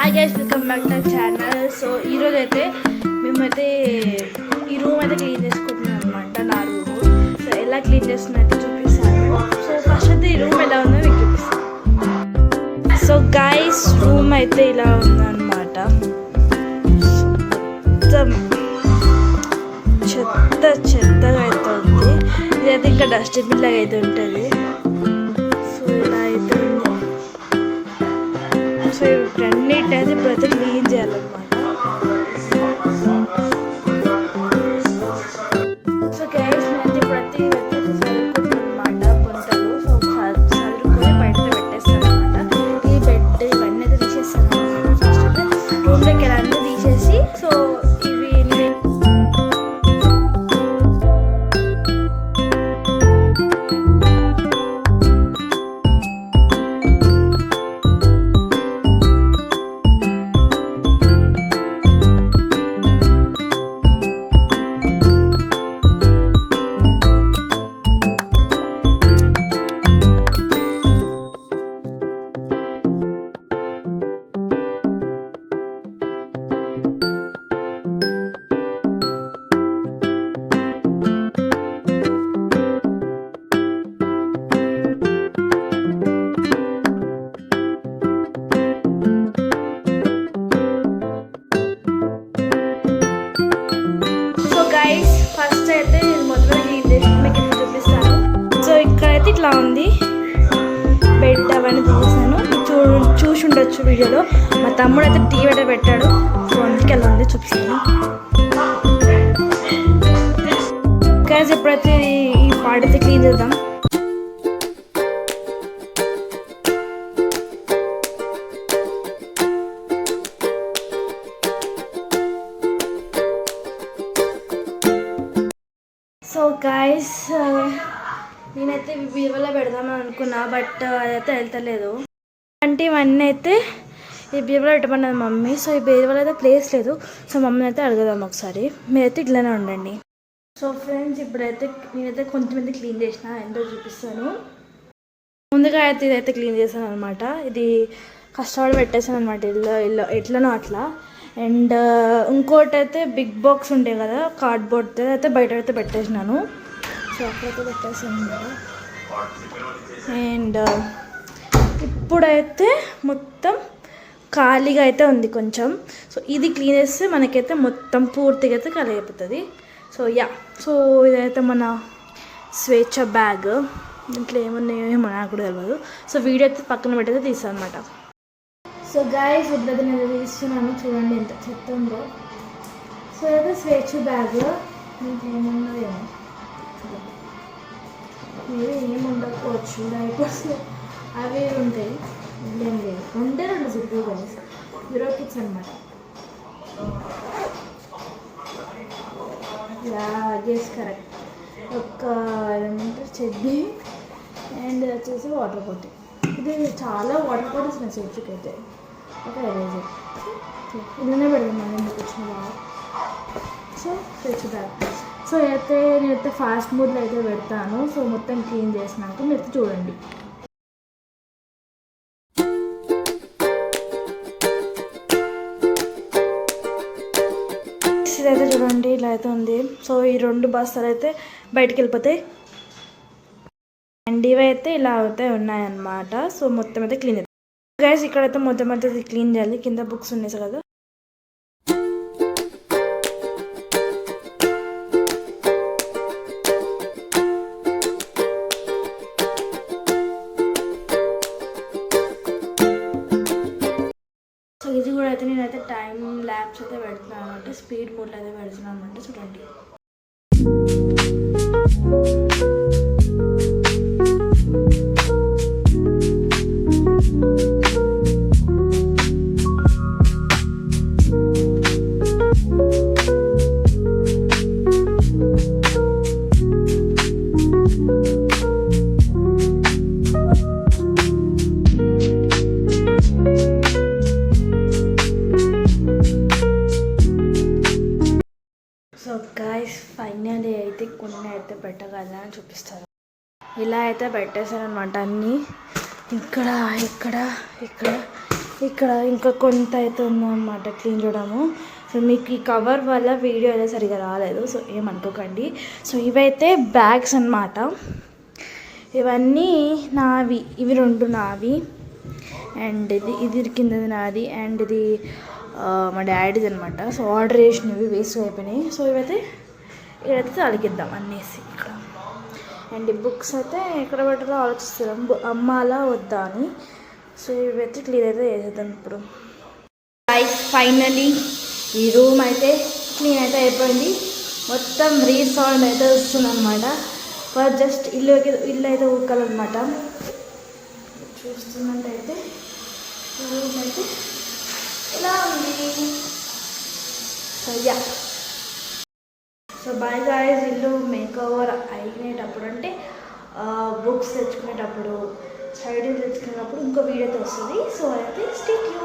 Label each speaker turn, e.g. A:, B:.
A: Hi guys welcome back to channel so ఈరోజు అయితే మేమైతే ఈ రూమ్ అయితే క్లీన్ చేసుకుంటున్నాం అనమాట నా రూమ్ సో ఎలా క్లీన్ చేస్తున్నట్టు చూపిస్తాను. సో ఫస్ట్ అయితే ఈ రూమ్ ఎలా ఉందో మీకు చూపిస్తాను. సో గైస్ రూమ్ అయితే ఇలా ఉందన్నమాట. మొత్తం చెత్త చెత్తగా అయితే ఉంది. ఇదైతే ఇంకా డస్ట్బిన్ లాగా అయితే ఉంటుంది. సో బెడ్ అవన్నీ చూ చూసి ఉండొచ్చు వీడియోలో. మా తమ్ముడు అయితే టీవీ అయితే పెట్టాడు. సో అందుకే అలా ఉంది చూపిస్తాను. గైస్ ఎప్పుడైతే ఈ- ఈ అయితే క్లీన్ చేద్దాం. సో గాయస్ నేనైతే బీరువాలో పెడదామని అనుకున్నా బట్ అదైతే వెళ్తలేదు. అంటే ఇవన్నీ అయితే ఈ బీరువాలో పెట్టమన్నది మమ్మీ. సో ఈ బీరువాలో అయితే ప్లేస్ లేదు. సో మమ్మీని అయితే అడుగుదాం ఒకసారి. మీరైతే ఇట్లానే ఉండండి. సో ఫ్రెండ్స్ ఇప్పుడైతే నేనైతే కొంచెం అయితే క్లీన్ చేసిన ఎంతో చూపిస్తాను. ముందుగా అయితే ఇదైతే క్లీన్ చేశాను అనమాట ఇది కష్టపడి పెట్టేశాను అనమాట ఇల్లు ఇల్లు ఎట్లనో అట్లా. అండ్ ఇంకోటి అయితే బిగ్ బాక్స్ ఉంటాయి కదా కార్డ్బోర్డ్ అయితే బయట అయితే పెట్టేసినాను. సో పెట్టేసాను అండ్ uh, ఇప్పుడైతే మొత్తం ఖాళీగా అయితే ఉంది కొంచెం. సో ఇది క్లీన్ చేస్తే మనకైతే మొత్తం పూర్తిగా అయితే ఖాళీ అయిపోతుంది. సో యా సో ఇదైతే మన స్వేచ్ఛ బ్యాగ్. దీంట్లో ఏమున్నాయో ఏమో నాకు కూడా తెలియదు సో వీడియో అయితే పక్కన పెట్టయితే తీసాను అనమాట సో గాయస్ ఇప్పుడైతే నేను తీస్తున్నాను చూడండి ఎంత చెత్త ఉందో. సో అయితే స్వేచ్ఛ బ్యాగ్. దీంట్లో ఏమో మీరు ఏం ఉండకపోవచ్చు డైపర్స్ అవి ఉంటాయి. ఏం లేదు. ఉంటే రెండు జిప్పు కలిసి జీరో కిట్స్ అనమాట యా కరెక్ట్ ఒక ఏమంటారు చెడ్డి అండ్ వచ్చేసి వాటర్ బాటిల్ ఇది చాలా వాటర్ బాటిల్స్ ఉన్నాయి స్విచ్కి అయితే. ఒక ఎరేజర్ ఇదనే పెడదాం మనం ఎందుకు వచ్చిన సో తెచ్చు బ్యాగ్ సో అయితే నేనైతే ఫాస్ట్ మూడ్లో అయితే పెడతాను. సో మొత్తం క్లీన్ చేసినాక మీరు చూడండి. ఇదైతే చూడండి ఇలా అయితే ఉంది. సో ఈ రెండు బస్తాలు అయితే బయటికి వెళ్ళిపోతాయి. అండ్ అయితే ఇలా అయితే ఉన్నాయన్నమాట. సో మొత్తం అయితే క్లీన్ గైస్ ఇక్కడైతే మొత్తం అయితే క్లీన్ చేయాలి. కింద బుక్స్ ఉన్నాయి కదా. అయితే నేనైతే టైం ల్యాబ్స్ అయితే పెడుతున్నాను అంటే స్పీడ్ మోడ్లో అయితే పెడుతున్నాను అంటే చూడండి. అయితే పెట్టగలను అని చూపిస్తారు. ఇలా అయితే పెట్టేశాను అనమాట అన్నీ. ఇక్కడ ఇక్కడ ఇక్కడ ఇక్కడ ఇంకా కొంత అయితే ఉందన్నమాట క్లీన్ చేయడము. సో మీకు ఈ కవర్ వల్ల వీడియో అయితే సరిగా రాలేదు. సో ఏమనుకోకండి సో ఇవైతే బ్యాగ్స్ అన్నమాట. ఇవన్నీ నావి. ఇవి రెండు నావి. అండ్ ఇది ఇది కిందది నాది. అండ్ ఇది మా డాడీది అనమాట సో ఆర్డర్ చేసినవి వేస్ట్ అయిపోయినాయి. సో ఇవైతే ఇక్కడైతే తలిగిద్దాం అనేసి ఇక్కడ అండ్ ఈ బుక్స్ అయితే ఎక్కడ పెట్టాలో ఆలోచిస్తున్నాం అమ్మాలా వద్దా అని. సో ఇవైతే క్లియర్ అయితే చేసేద్దాం ఇప్పుడు. లైక్ ఫైనలీ ఈ రూమ్ అయితే క్లీన్ అయితే అయిపోయింది. మొత్తం రీసౌండ్ అయితే వస్తుందన్నమాట. ఫస్ట్ జస్ట్ ఇల్లు ఇల్లు అయితే ఊకాలన్నమాట. చూస్తున్నట్టయితే రూమ్ అయితే ఇలా ఉంది? సయ్యా యా సో బాయ్ గాయస్ ఇల్లు మేకోవర్ అయినప్పుడు అయినేటప్పుడు అంటే బుక్స్ తెచ్చుకునేటప్పుడు సైడ్ తెచ్చుకునేటప్పుడు ఇంకో వీడియోతో వస్తుంది. సో అయితే స్టిక్ యూ